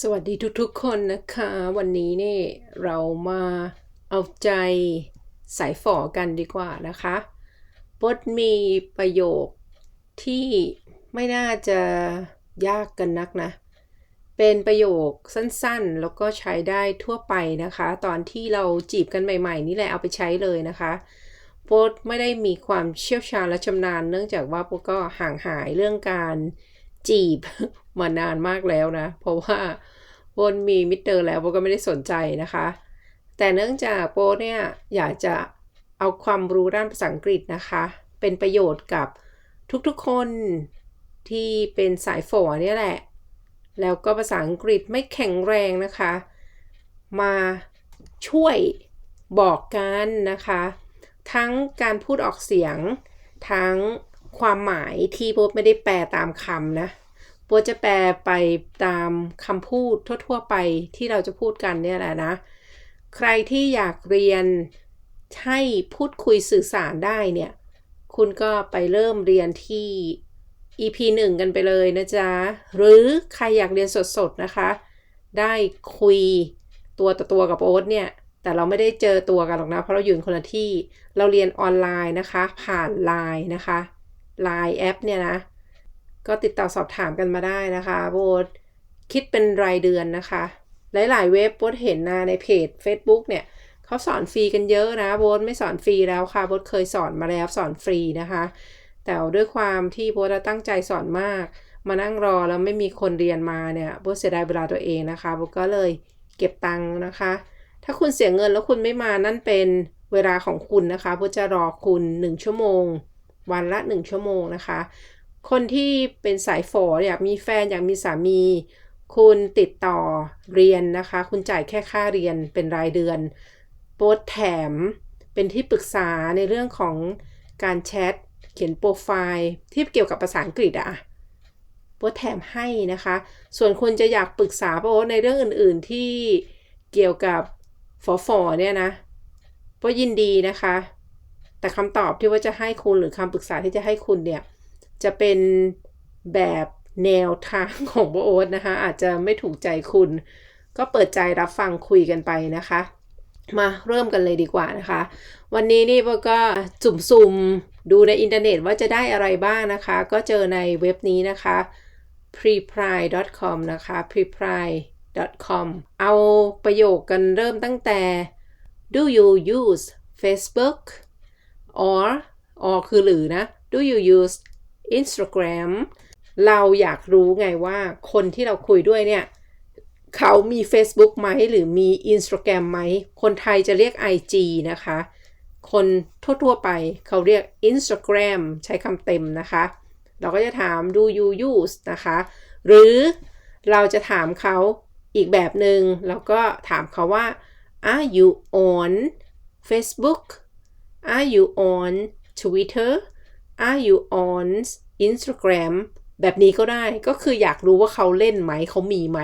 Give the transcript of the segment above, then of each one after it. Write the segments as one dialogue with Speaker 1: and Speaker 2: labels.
Speaker 1: สวัสดีทุกๆคนนะคะ วันนี้นี่เรามาเอาใจสายฝอกันดีกว่านะคะบทมีประโยคที่ไม่น่าจะยากกันนักนะ เป็นประโยคสั้นๆ แล้วก็ใช้ได้ทั่วไปนะคะ ตอนที่เราจีบกันใหม่ๆ นี่แหละเอาไปใช้เลยนะคะโป๊ดไม่ได้มีความเชี่ยวชาญและชำนาญ เนื่องจากว่าโป๊ดก็ห่างหายเรื่องการ จีบมานานมากแล้วนะ เพราะว่าโป๊ดมีมิเตอร์แล้วโปก็ไม่ได้สนใจนะคะ แต่เนื่องจากโปเนี่ยอยากจะเอาความรู้ด้านภาษาอังกฤษนะคะ เป็นประโยชน์กับทุกๆคนที่เป็นสายฝอเนี่ยแหละ แล้วก็ภาษาอังกฤษไม่แข็งแรงนะคะ มาช่วยบอกกันนะคะ ทั้งการพูดออกเสียง ทั้ง ความหมายที่โบ๊ทไม่ได้แปลตามคำนะโบ๊ทจะแปลไปตามคำพูดทั่ว ๆ ไปที่เราจะพูดกันเนี่ยแหละนะ ใครที่อยากเรียนให้พูดคุยสื่อสารได้เนี่ย คุณก็ไปเริ่มเรียนที่ EP 1 กันไปเลยนะจ๊ะ หรือใครอยากเรียนสดๆนะคะ ได้คุยตัวต่อตัวกับโอ๊ตเนี่ย แต่เราไม่ได้เจอตัวกันหรอกนะ เพราะเราอยู่คนละที่ เราเรียนออนไลน์นะคะ ผ่านไลน์นะคะ Line แอปเนี่ยนะ ก็ติดต่อสอบถามกันมาได้นะคะโบทคิดเป็นรายเดือนนะคะ หลาย ๆ เว็บโบทเห็นนะในเพจ Facebook เนี่ยเขาสอนฟรีกันเยอะนะโบทไม่สอนฟรีแล้วค่ะโบทเคยสอนมาแล้วสอนฟรีนะคะ แต่ด้วยความที่โบทตั้งใจสอนมาก มานั่งรอแล้วไม่มีคนเรียนมาเนี่ยโบทเสียดายเวลาตัวเองนะคะโบทก็เลยเก็บตังค์นะคะ ถ้าคุณเสียเงินแล้วคุณไม่มานั่นเป็นเวลาของคุณนะคะโบทจะรอคุณ 1 ชั่วโมง วันละ 1 ชั่วโมงนะคะ คนที่เป็นสายฝออยากมีแฟนอยากมีสามี คุณติดต่อเรียนนะคะ คุณจ่ายแค่ค่าเรียนเป็นรายเดือน โพสแถม เป็นที่ปรึกษาในเรื่องของการแชท เขียนโปรไฟล์ที่เกี่ยวกับภาษาอังกฤษอะโพสแถมให้นะคะ ส่วนคุณจะอยากปรึกษาโพสในเรื่องอื่น ๆ ที่เกี่ยวกับฝอฝอเนี่ยนะโพสยินดีนะคะ แต่คำตอบที่ว่าจะให้คุณหรือคำปรึกษาที่จะให้คุณเนี่ย จะเป็นแบบแนวทางของโบโอ๊ตนะคะ อาจจะไม่ถูกใจคุณ ก็เปิดใจรับฟังคุยกันไปนะคะ มาเริ่มกันเลยดีกว่านะคะ วันนี้นี่โบก็จุ่มๆดูในอินเทอร์เน็ตว่าจะได้อะไรบ้างนะคะ ก็เจอในเว็บนี้นะคะ prepri.com นะคะ prepri.com เอาประโยคกันเริ่มตั้งแต่ do you use Facebook or or คือหรือนะ do you use Instagram เราอยากรู้ไงว่าคนที่เราคุยด้วยเนี่ย เขามี Facebook ไหม หรือมี Instagram ไหม คนไทยจะเรียก IG นะคะ คนทั่วๆไปเขาเรียก Instagram ใช้คำเต็มนะคะ เราก็จะถาม do you use นะคะ หรือเราจะถามเขาอีกแบบหนึง่งแล้วก็ถามเขาว่า are you on Facebook are you on Twitter are you on Instagram แบบนี้ก็ได้ก็คืออยากรู้ว่าเขาเล่นไหมเขามีไหม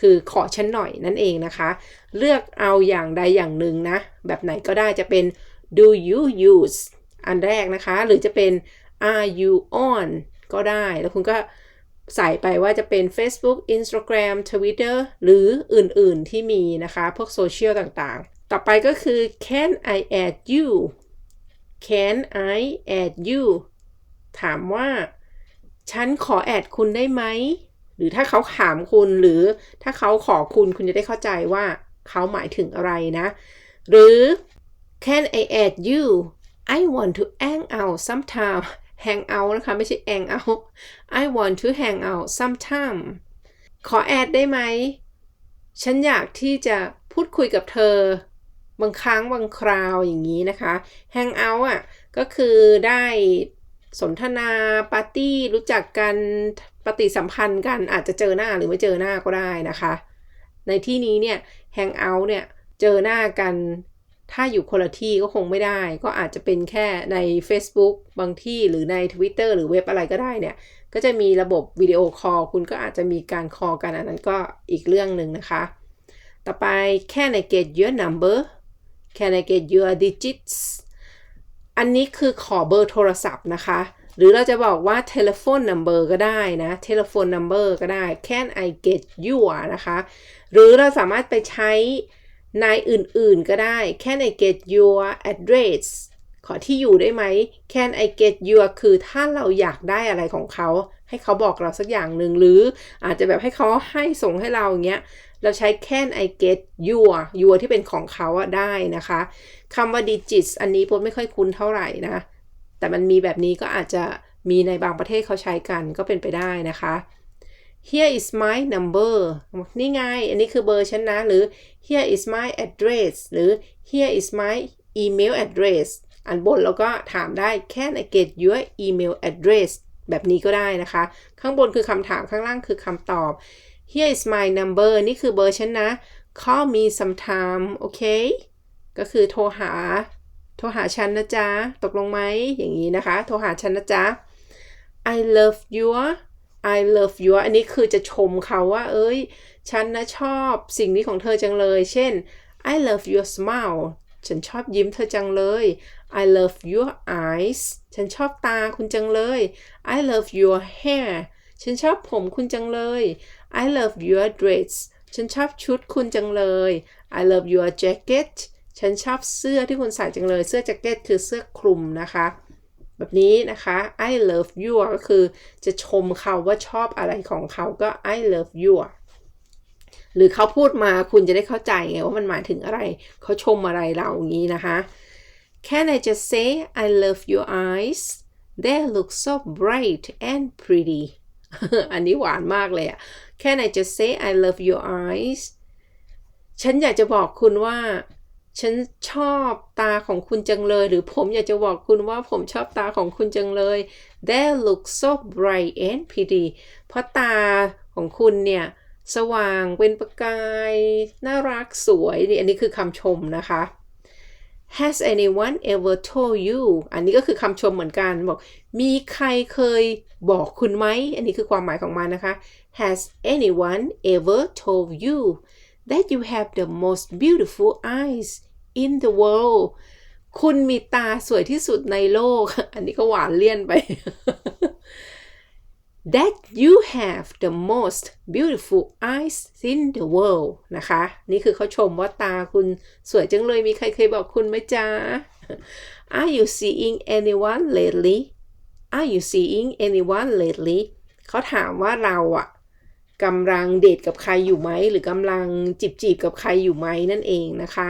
Speaker 1: คือขอฉันหน่อยนั่นเองนะคะ เลือกเอาอย่างใดอย่างหนึ่งนะ แบบไหนก็ได้จะเป็น do you use อันแรกนะคะ หรือจะเป็น are you on ก็ได้ แล้วคุณก็ใส่ไปว่าจะเป็น Facebook Instagram Twitter หรืออื่นๆที่มีนะคะ พวกโซเชียลต่างๆ ต่อไปก็คือ can I add you can I add you ถามว่า ฉันขอแอดคุณได้ไหม หรือถ้าเขาถามคุณหรือถ้าเขาขอคุณคุณจะได้เข้าใจว่าเขาหมายถึงอะไรนะ หรือ can I add you I want to hang out sometime hang out นะคะ ไม่ใช่ hang out I want to hang out sometime ขอแอดได้ไหม ฉันอยากที่จะพูดคุยกับเธอ บางครั้งบางคราวอย่างนี้นะคะ hang out อะก็คือได้สนทนาปาร์ตี้รู้จักกันปฏิสัมพันธ์กันอาจจะเจอหน้าหรือไม่เจอหน้าก็ได้นะคะ ในที่นี้เนี่ย hang out เนี่ยเจอหน้ากันถ้าอยู่คนละที่ก็คงไม่ได้ ก็อาจจะเป็นแค่ใน Facebook บางที่หรือใน Twitter หรือเว็บอะไรก็ได้เนี่ย ก็จะมีระบบวิดีโอคอลคุณก็อาจจะมีการคอลกันอันนั้นก็อีกเรื่องหนึ่งนะคะ ต่อไป can I get your number can I get your digits อันนี้คือขอเบอร์โทรศัพท์นะคะ หรือเราจะบอกว่า telephone number ก็ได้นะ telephone number ก็ได้ can I get your นะคะ หรือเราสามารถไปใช้ในอื่นๆก็ได้ can I get your address ขอที่อยู่ได้ไหม can I get your คือถ้าเราอยากได้อะไรของเขา ให้เขาบอกเราสักอย่างหนึ่งหรืออาจจะแบบให้เขาให้ส่งให้เราอย่างเงี้ยเราใช้ can I get your your ที่เป็นของเขาอะได้นะคะคำว่า digits อันนี้พดไม่ค่อยคุ้นเท่าไหร่นะ แต่มันมีแบบนี้ก็อาจจะมีในบางประเทศเขาใช้กันก็เป็นไปได้นะคะ here is my number นี่ไง อันนี้คือเบอร์ฉันนะ หรือ here is my address หรือ here is my email address อันบนเราก็ถามได้ can I get your email address แบบนี้ก็ได้นะคะ ข้างบนคือคำถามข้างล่างคือคำตอบ here is my number นี่คือเบอร์ฉันนะ call me sometime โอเค ก็คือโทรหา โทรหาฉันนะจ๊ะ ตกลงไหมอย่างนี้นะคะ โทรหาฉันนะจ๊ะ I love you I love you อันนี้คือจะชมเขาว่า เอ้ย ฉันนะชอบสิ่งนี้ของเธอจังเลย เช่น I love your smile ฉันชอบยิ้มเธอจังเลย I love your eyes ฉันชอบตาคุณจังเลย I love your hair ฉันชอบผมคุณจังเลย I love your dress ฉันชอบชุดคุณจังเลย I love your jacket ฉันชอบเสื้อที่คุณใส่จังเลย เสื้อแจ็คเก็ตคือเสื้อคลุมนะคะ แบบนี้นะคะ I love you ก็คือจะชมเขาว่าชอบอะไรของเขาก็ I love you หรือเขาพูดมาคุณจะได้เข้าใจไงว่ามันหมายถึงอะไร เขาชมอะไรเราอย่างนี้นะคะ Can I just say I love your eyes they look so bright and pretty อันนี้หวานมากเลยอะ Can I just say I love your eyes ฉันอยากจะบอกคุณว่า ฉันชอบตาของคุณจังเลย หรือผมอยากจะบอกคุณว่าผมชอบตาของคุณจังเลย They look so bright and pretty เพราะตาของคุณเนี่ยสว่างเป็นประกาย น่ารักสวยนี่อันนี้คือคำชมนะคะ Has anyone ever told you อันนี้ก็คือคำชมเหมือนกันบอก มีใครเคยบอกคุณไหม อันนี้คือความหมายของมันนะคะ Has anyone ever told you that you have the most beautiful eyes in the world คุณมีตาสวยที่สุดในโลก อันนี้ก็หวานเลี่ยนไป that you have the most beautiful eyes in the world นะคะ นี่คือเขาชมว่าตาคุณสวยจังเลยมีใครเคยบอกคุณไหมจ๊ะ Are you seeing anyone lately Are you seeing anyone lately เขาถามว่าเราอะกำลังเดทกับใครอยู่ไหม หรือกำลังจีบจีบกับใครอยู่ไหมนั่นเองนะคะ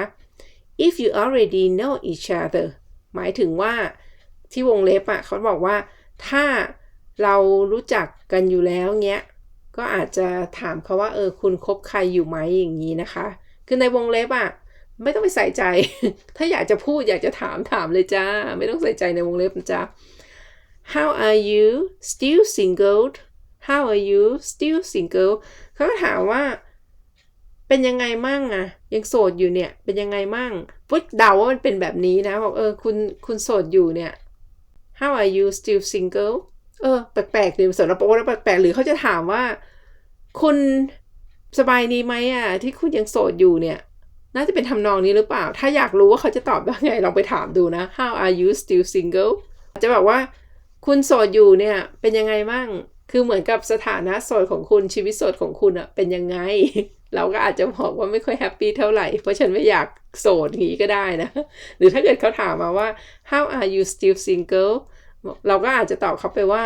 Speaker 1: if you already know each other หมายถึงว่าที่วงเล็บอะเขาบอกว่าถ้า เรารู้จักกันอยู่แล้วเงี้ยก็อาจจะถามเขาว่าเออคุณคบใครอยู่ไหมอย่างนี้นะคะ คือในวงเล็บอะไม่ต้องไปใส่ใจ ถ้าอยากจะพูดอยากจะถามถามเลยจ้า ไม่ต้องใส่ใจในวงเล็บจ้า How are you still single How are you still single เขาก็ถามว่า เป็นยังไงมั่งอะยังโสดอยู่เนี่ย เป็นยังไงมั่งพุดเดาว่ามันเป็นแบบนี้นะบอกเออคุณคุณโสดอยู่เนี่ย How are you still single เออแปลกๆเลยสำหรับโอ้แล้วแปลกๆหรือเขาจะถามว่า คุณสบายดีไหมอะ ที่คุณยังโสดอยู่เนี่ย น่าจะเป็นทำนองนี้หรือเปล่า ถ้าอยากรู้ว่าเขาจะตอบว่าไงลองไปถามดูนะ How are you still single จะบอกว่า คุณโสดอยู่เนี่ย เป็นยังไงมั่งคือเหมือนกับสถานะโสดของคุณชีวิตโสดของคุณอะเป็นยังไง เราก็อาจจะบอกว่าไม่ค่อยแฮปปี้เท่าไหร่ เพราะฉันไม่อยากโสดงนี้ก็ได้นะ หรือถ้าเกิดเขาถามมาว่า how are you still single เราก็อาจจะตอบเขาไปว่า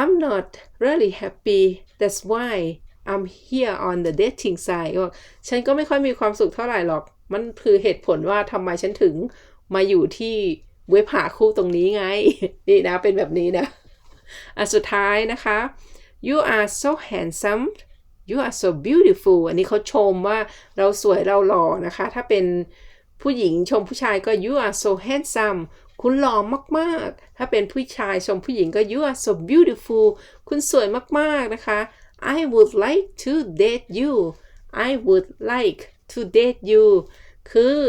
Speaker 1: I'm not really happy that's why I'm here on the dating side ว่าฉันก็ไม่ค่อยมีความสุขเท่าไหร่หรอก มันคือเหตุผลว่าทำไมฉันถึงมาอยู่ที่เว็บหาคู่ตรงนี้ไง นี่นะ เป็นแบบนี้นะอันสุดท้ายนะคะ you are so handsome you are so beautiful อันนี้เขาชมว่าเราสวยเราหล่อนะคะ ถ้าเป็นผู้หญิงชมผู้ชายก็ you are so handsome คุณหล่อมากๆ ถ้าเป็นผู้ชายชมผู้หญิงก็ you are so beautiful คุณสวยมากๆนะคะ I would like to date you I would like to date you คือ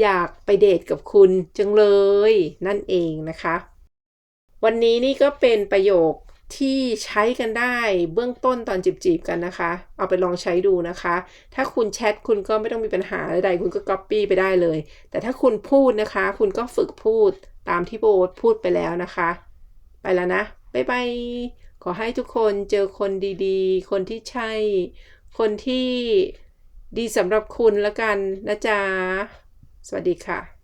Speaker 1: อยากไปเดทกับคุณจังเลย นั่นเองนะคะ วันนี้นี่ก็เป็นประโยค ที่ใช้กันได้เบื้องต้นตอนจีบๆกันนะคะ เอาไปลองใช้ดูนะคะ ถ้าคุณแชทคุณก็ไม่ต้องมีปัญหาใดๆคุณก็ก๊อปปี้ไปได้เลย แต่ถ้าคุณพูดนะคะ คุณก็ฝึกพูดตามที่โบทพูดไปแล้วนะคะ ไปแล้วนะ บ๊ายบาย ขอให้ทุกคนเจอคนดีๆ คนที่ใช่ คนที่ดีสำหรับคุณล้วกันนะจ๊ะ สวัสดีค่ะ